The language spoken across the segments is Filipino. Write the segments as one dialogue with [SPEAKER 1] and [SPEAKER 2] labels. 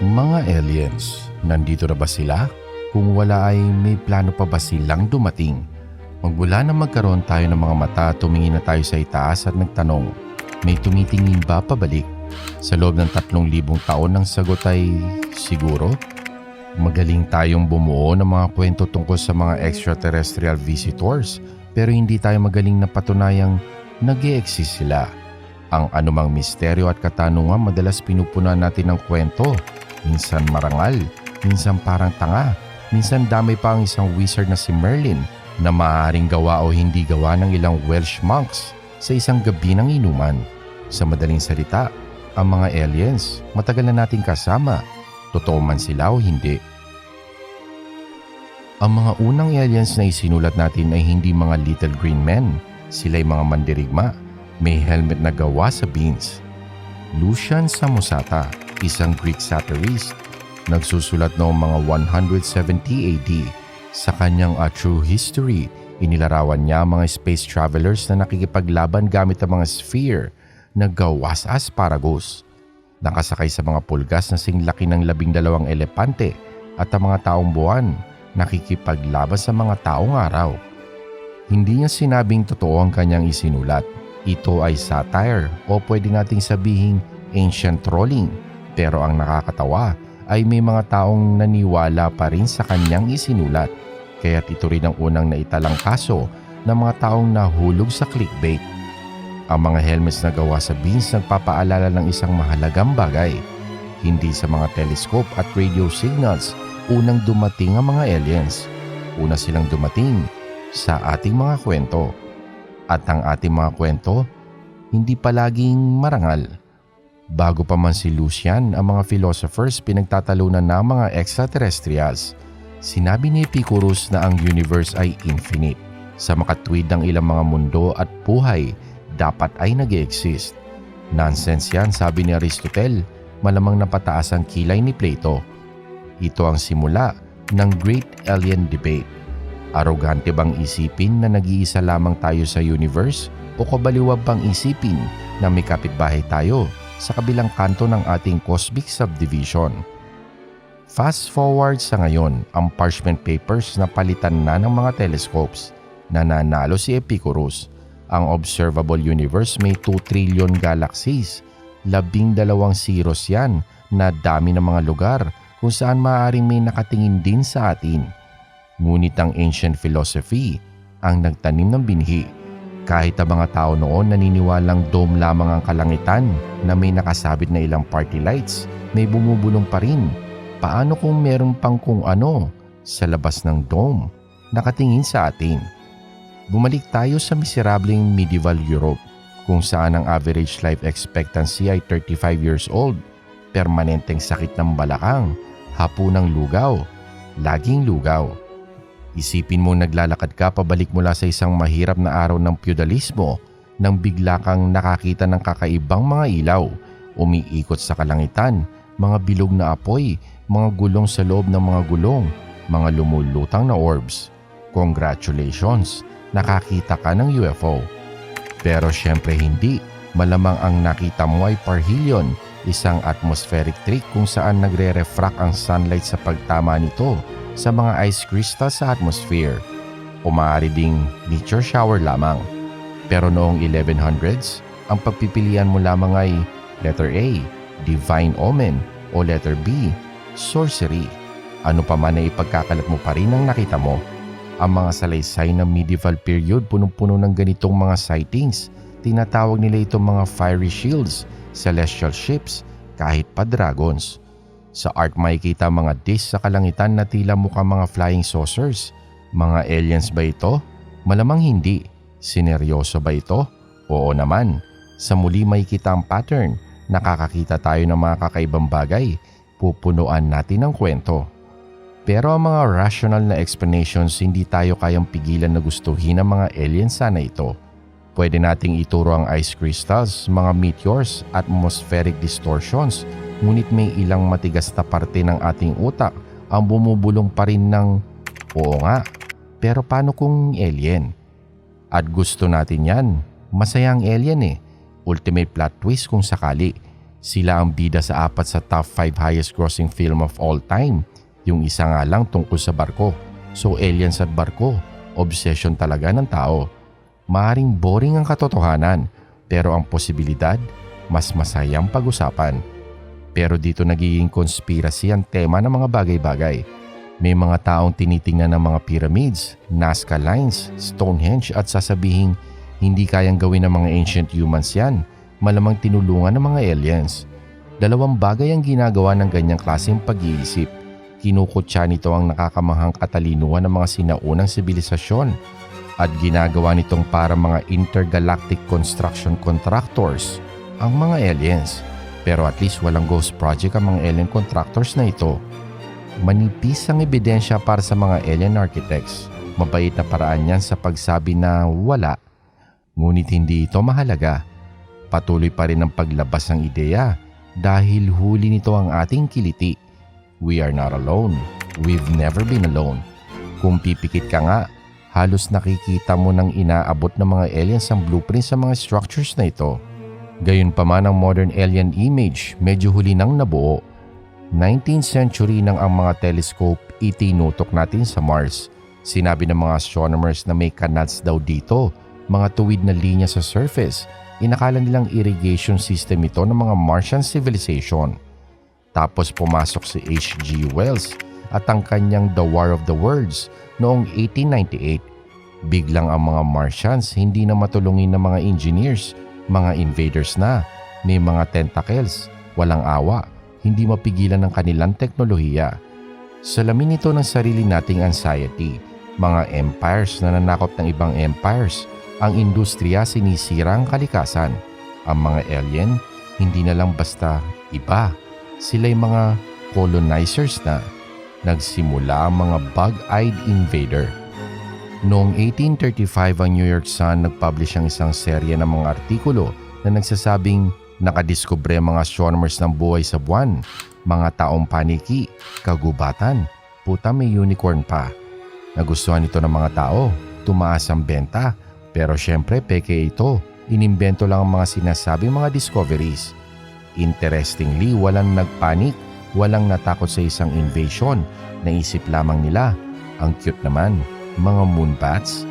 [SPEAKER 1] Mga aliens, nandito na ba sila? Kung wala ay may plano pa ba silang dumating? Magmula na magkaroon tayo ng mga mata, tumingin na tayo sa itaas at nagtanong, may tumitingin ba pabalik? Sa loob ng tatlong libong taon ng sagot ay siguro? Magaling tayong bumuo ng mga kwento tungkol sa mga extraterrestrial visitors pero hindi tayo magaling na patunayang nag exist sila. Ang anumang misteryo at katanungan madalas pinupunan natin ng kwento. Minsan marangal, minsan parang tanga, minsan damay pa ang isang wizard na si Merlin na maaaring gawa o hindi gawa ng ilang Welsh monks sa isang gabi ng inuman. Sa madaling salita, ang mga aliens matagal na nating kasama, totoo man sila o hindi. Ang mga unang aliens na isinulat natin ay hindi mga little green men. Sila'y mga mandirigma, may helmet na gawa sa beans. Lucian Samosata, isang Greek satirist, nagsusulat noong mga 170 AD. Sa kanyang A True History, inilarawan niya mga space travelers na nakikipaglaban gamit ang mga sphere na gawa sa asparagus. Nakasakay sa mga pulgas na singlaki ng labing dalawang elepante at ang mga taong buwan nakikipaglaban sa mga taong araw. Hindi niya sinabing totoo ang kanyang isinulat. Ito ay satire o pwede nating sabihin ancient trolling. Pero ang nakakatawa ay may mga taong naniwala pa rin sa kanyang isinulat. Kaya't ito rin ang unang naitalang kaso ng mga taong nahulog sa clickbait. Ang mga helmets na gawa sa beans nagpapaalala ng isang mahalagang bagay. Hindi sa mga telescope at radio signals unang dumating ang mga aliens. Una silang dumating sa ating mga kwento. At ang ating mga kwento, hindi palaging marangal. Bago pa man si Lucian, ang mga philosophers pinagtatalunan ng mga extraterrestrials. Sinabi ni Epicurus na ang universe ay infinite. Sa makatwid ng ilang mga mundo at buhay, dapat ay nag exist Nonsense yan, sabi ni Aristotle, malamang napataas ang kilay ni Plato. Ito ang simula ng Great Alien Debate. Arogante bang isipin na nag-iisa lamang tayo sa universe o kabaliwag bang isipin na may kapitbahay tayo sa kabilang kanto ng ating cosmic subdivision? Fast forward sa ngayon, ang parchment papers na palitan na ng mga telescopes. Nananalo si Epicurus. Ang observable universe may 2 trillion galaxies. Labing dalawang zeros yan na dami ng mga lugar kung saan maaaring may nakatingin din sa atin. Ngunit ang ancient philosophy ang nagtanim ng binhi. Kahit ang mga tao noon naniniwalang dome lamang ang kalangitan na may nakasabit na ilang party lights, may bumubulong pa rin. Paano kung meron pang kung ano sa labas ng dome nakatingin sa atin? Bumalik tayo sa miserableng medieval Europe kung saan ang average life expectancy ay 35 years old, permanenteng sakit ng balakang hapunang lugaw, laging lugaw. Isipin mo naglalakad ka pabalik mula sa isang mahirap na araw ng feudalismo nang bigla kang nakakita ng kakaibang mga ilaw, umiikot sa kalangitan, mga bilog na apoy, mga gulong sa loob ng mga gulong, mga lumulutang na orbs. Congratulations, nakakita ka ng UFO. Pero syempre hindi, malamang ang nakita mo ay parhilyon isang atmospheric trick kung saan nagre-refract ang sunlight sa pagtama nito sa mga ice crystals sa atmosphere o ding meteor shower lamang. Pero noong 1100s, ang pagpipilian mo lamang ay letter A, divine omen o letter B, sorcery. Ano pa man ay ipagkakalat mo pa rin ang nakita mo. Ang mga salaysay ng medieval period punong-puno ng ganitong mga sightings. Tinatawag nila itong mga fiery shields celestial ships, kahit pa dragons. Sa art makikita mga disc sa kalangitan na tila mukha mga flying saucers. Mga aliens ba ito? Malamang hindi. Sineryoso ba ito? Oo naman. Sa muli makikita ang pattern. Nakakakita tayo ng mga kakaibang bagay. Pupunuan natin ng kwento. Pero ang mga rational na explanations hindi tayo kayang pigilan na gustuhin ng mga aliens sana ito. Pwede nating ituro ang ice crystals, mga meteors, atmospheric distortions, ngunit may ilang matigas na parte ng ating utak ang bumubulong pa rin ng, oo nga, pero paano kung alien? At gusto natin yan. Masaya ang alien eh. Ultimate plot twist kung sakali. Sila ang bida sa apat sa top 5 highest grossing film of all time. Yung isa nga lang tungkol sa barko. So aliens at barko, obsession talaga ng tao. Maaring boring ang katotohanan, pero ang posibilidad, mas masayang pag-usapan. Pero dito nagiging conspiracy ang tema ng mga bagay-bagay. May mga taong tinitingnan ng mga pyramids, Nazca Lines, Stonehenge at sasabihing hindi kayang gawin ng mga ancient humans yan, malamang tinulungan ng mga aliens. Dalawang bagay ang ginagawa ng ganyang klaseng pag-iisip. Kinukutya nito ang nakakamahang katalinuhan ng mga sinaunang sibilisasyon at ginagawa nitong para mga intergalactic construction contractors ang mga aliens. Pero at least walang ghost project ang mga alien contractors na ito. Manipis ang ebidensya para sa mga alien architects. Mabait na paraan yan sa pagsabi na wala. Ngunit hindi ito mahalaga. Patuloy pa rin ang paglabas ng ideya dahil huli nito ang ating kiliti. We are not alone. We've never been alone. Kung pipikit ka nga, halos nakikita mo nang inaabot ng mga aliens ang blueprint sa mga structures na ito. Gayunpaman ang modern alien image medyo huli nang nabuo. 19th century nang ang mga telescope itinutok natin sa Mars. Sinabi ng mga astronomers na may canals daw dito, mga tuwid na linya sa surface. Inakala nilang irrigation system ito ng mga Martian civilization. Tapos pumasok si H.G. Wells at ang kanyang The War of the Worlds noong 1898. Biglang ang mga Martians hindi na matulungin ng mga engineers, mga invaders na, may mga tentacles, walang awa, hindi mapigilan ng kanilang teknolohiya. Salamin ito ng sarili nating anxiety, mga empires na nanakop ng ibang empires, ang industriya sinisira ang kalikasan. Ang mga alien, hindi na lang basta iba. Sila'y mga colonizers na. Nagsimula ang mga bug-eyed invader. Noong 1835 ang New York Sun nagpublish ang isang serye ng mga artikulo na nagsasabing nakadiskubre ang mga astronomers ng buhay sa buwan, mga taong paniki, kagubatan, puta may unicorn pa. Nagustuhan ito ng mga tao, tumaas ang benta, pero syempre peke ito, inimbento lang ang mga sinasabing mga discoveries. Interestingly, walang nagpanik, walang natakot sa isang invasion, naisip lamang nila, ang cute naman, mga moon bats.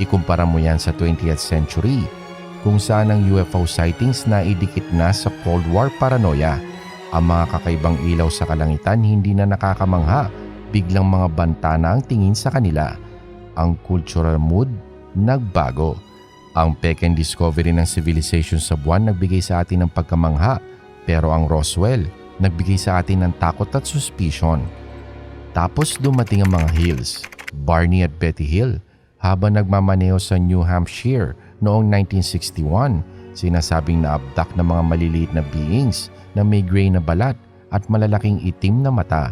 [SPEAKER 1] Ikumpara mo yan sa 20th century, kung saan ang UFO sightings na idikit na sa Cold War paranoia. Ang mga kakaibang ilaw sa kalangitan hindi na nakakamangha, biglang mga banta na ang tingin sa kanila. Ang cultural mood nagbago. Ang Peking discovery ng civilization sa buwan nagbigay sa atin ng pagkamangha, pero ang Roswell nagbigay sa atin ng takot at suspicion. Tapos dumating ang mga Hills, Barney at Betty Hill, habang nagmamaneho sa New Hampshire noong 1961, sinasabing na abdak ng mga maliliit na beings na may gray na balat at malalaking itim na mata.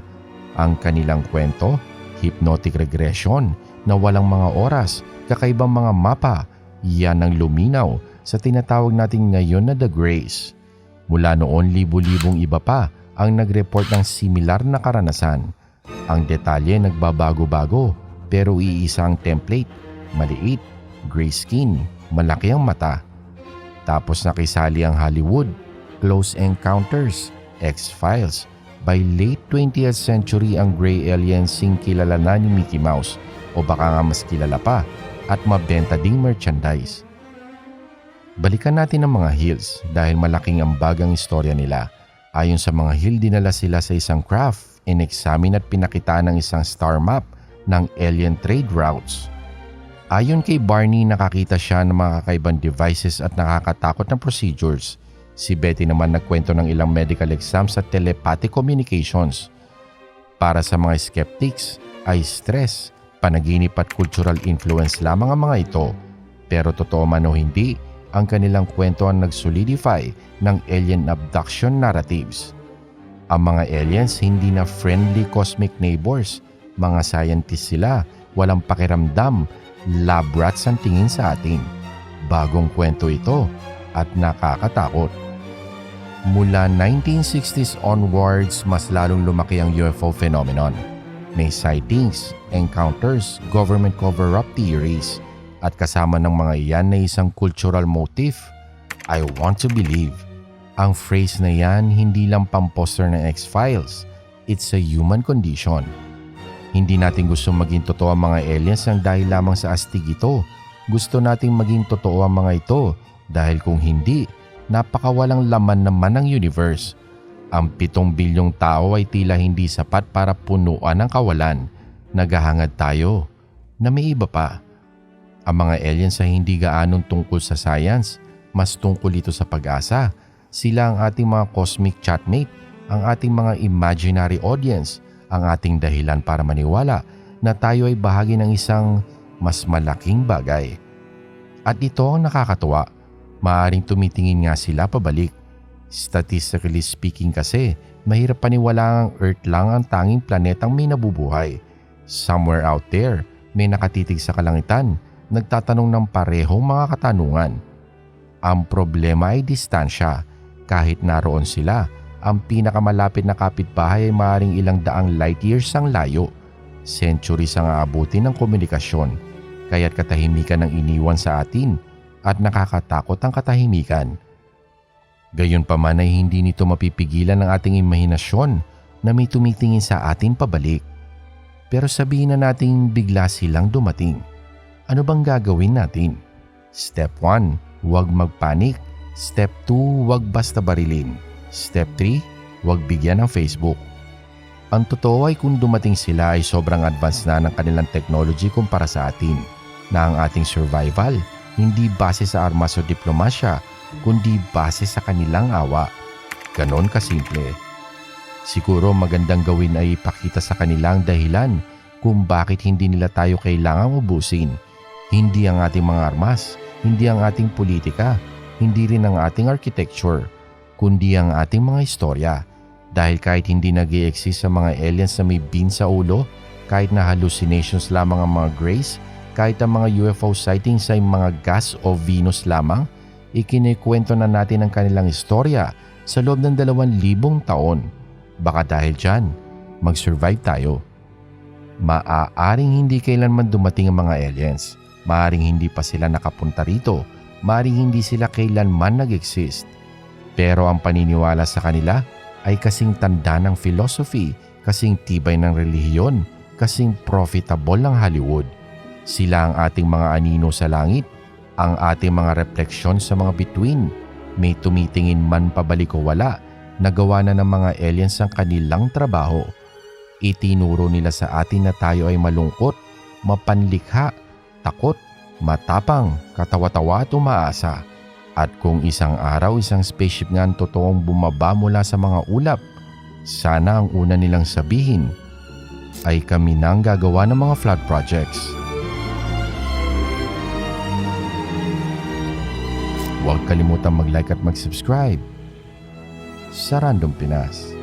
[SPEAKER 1] Ang kanilang kwento, hypnotic regression na walang mga oras, kakaibang mga mapa, yan ang luminaw sa tinatawag natin ngayon na The Grace. Mula noon libu-libong iba pa ang nag-report ng similar na karanasan. Ang detalye nagbabago-bago pero iisa ang template, maliit, gray skin, malaki ang mata. Tapos nakisali ang Hollywood, Close Encounters, X-Files. By late 20th century ang gray aliens sing kilala na ni Mickey Mouse o baka nga mas kilala pa at mabenta ding merchandise. Balikan natin ang mga Hills dahil malaking ambag ang istorya nila. Ayon sa mga Hill, dinala sila sa isang craft, inexamine at pinakita ng isang star map ng alien trade routes. Ayon kay Barney, nakakita siya ng mga kakaibang devices at nakakatakot na procedures. Si Betty naman nagkwento ng ilang medical exams at telepathic communications. Para sa mga skeptics, ay stress, panaginip at cultural influence lamang ang mga ito. Pero totoo man o hindi, ang kanilang kwento ang nag-solidify ng alien abduction narratives. Ang mga aliens hindi na friendly cosmic neighbors, mga scientists sila, walang pakiramdam, lab rats ang tingin sa atin. Bagong kwento ito at nakakatakot. Mula 1960s onwards, mas lalong lumaki ang UFO phenomenon. May sightings, encounters, government cover-up theories, at kasama ng mga iyan na isang cultural motif. I want to believe. Ang phrase na yan hindi lang pamposter ng X-Files. It's a human condition. Hindi natin gusto maging totoo ang mga aliens ng dahil lamang sa astig ito. Gusto nating maging totoo ang mga ito dahil kung hindi, napakawalang laman naman ng universe. Ang pitong bilyong tao ay tila hindi sapat para punuan ang kawalan. Naghahangad tayo na may iba pa. Ang mga aliens ay hindi gaanong tungkol sa science, mas tungkol ito sa pag-asa. Sila ang ating mga cosmic chatmate, ang ating mga imaginary audience, ang ating dahilan para maniwala na tayo ay bahagi ng isang mas malaking bagay. At ito ang nakakatuwa, maaring tumitingin nga sila pabalik. Statistically speaking kasi, mahirap paniwala ang Earth lang ang tanging planetang may nabubuhay. Somewhere out there, may nakatitig sa kalangitan, nagtatanong ng parehong mga katanungan. Ang problema ay distansya. Kahit naroon sila, ang pinakamalapit na kapitbahay ay maaaring ilang daang light years ang layo. Centuries ang aabutin ng komunikasyon, kaya't katahimikan ang iniwan sa atin at nakakatakot ang katahimikan. Gayunpaman ay hindi nito mapipigilan ng ating imahinasyon na may tumitingin sa atin pabalik. Pero sabihin na nating bigla silang dumating. Ano bang gagawin natin? Step 1, huwag magpanik. Step 2, huwag basta barilin. Step 3, huwag bigyan ng Facebook. Ang totoo ay kung dumating sila ay sobrang advanced na ng kanilang technology kumpara sa atin na ang ating survival hindi base sa armas o diplomasya kundi base sa kanilang awa. Ganon kasimple. Siguro magandang gawin ay ipakita sa kanilang dahilan kung bakit hindi nila tayo kailangang ubusin. Hindi ang ating mga armas, hindi ang ating politika, hindi rin ang ating architecture, kundi ang ating mga istorya. Dahil kahit hindi nag exist sa mga aliens na may bean sa ulo, kahit na hallucinations lamang ang mga grays, kahit ang mga UFO sightings ay mga gas o Venus lamang, ikinikwento na natin ang kanilang istorya sa loob ng dalawang libong taon. Baka dahil dyan, mag-survive tayo. Maaaring hindi kailanman dumating ang mga aliens. Maaring hindi pa sila nakapunta rito. Maaring hindi sila kailanman nag-exist. Pero ang paniniwala sa kanila ay kasing tanda ng philosophy, kasing tibay ng relihiyon, kasing profitable ng Hollywood. Sila ang ating mga anino sa langit, ang ating mga refleksyon sa mga bituin. May tumitingin man pabalik o wala, nagawa na ng mga aliens ang kanilang trabaho. Itinuro nila sa atin na tayo ay malungkot, mapanlikha, takot, matapang, katawa-tawa at umaasa. At kung isang araw isang spaceship nga ang totoong bumaba mula sa mga ulap, sana ang una nilang sabihin ay kami nang gagawa ng mga flood projects. Huwag kalimutang mag-like at mag-subscribe sa Random Pinas.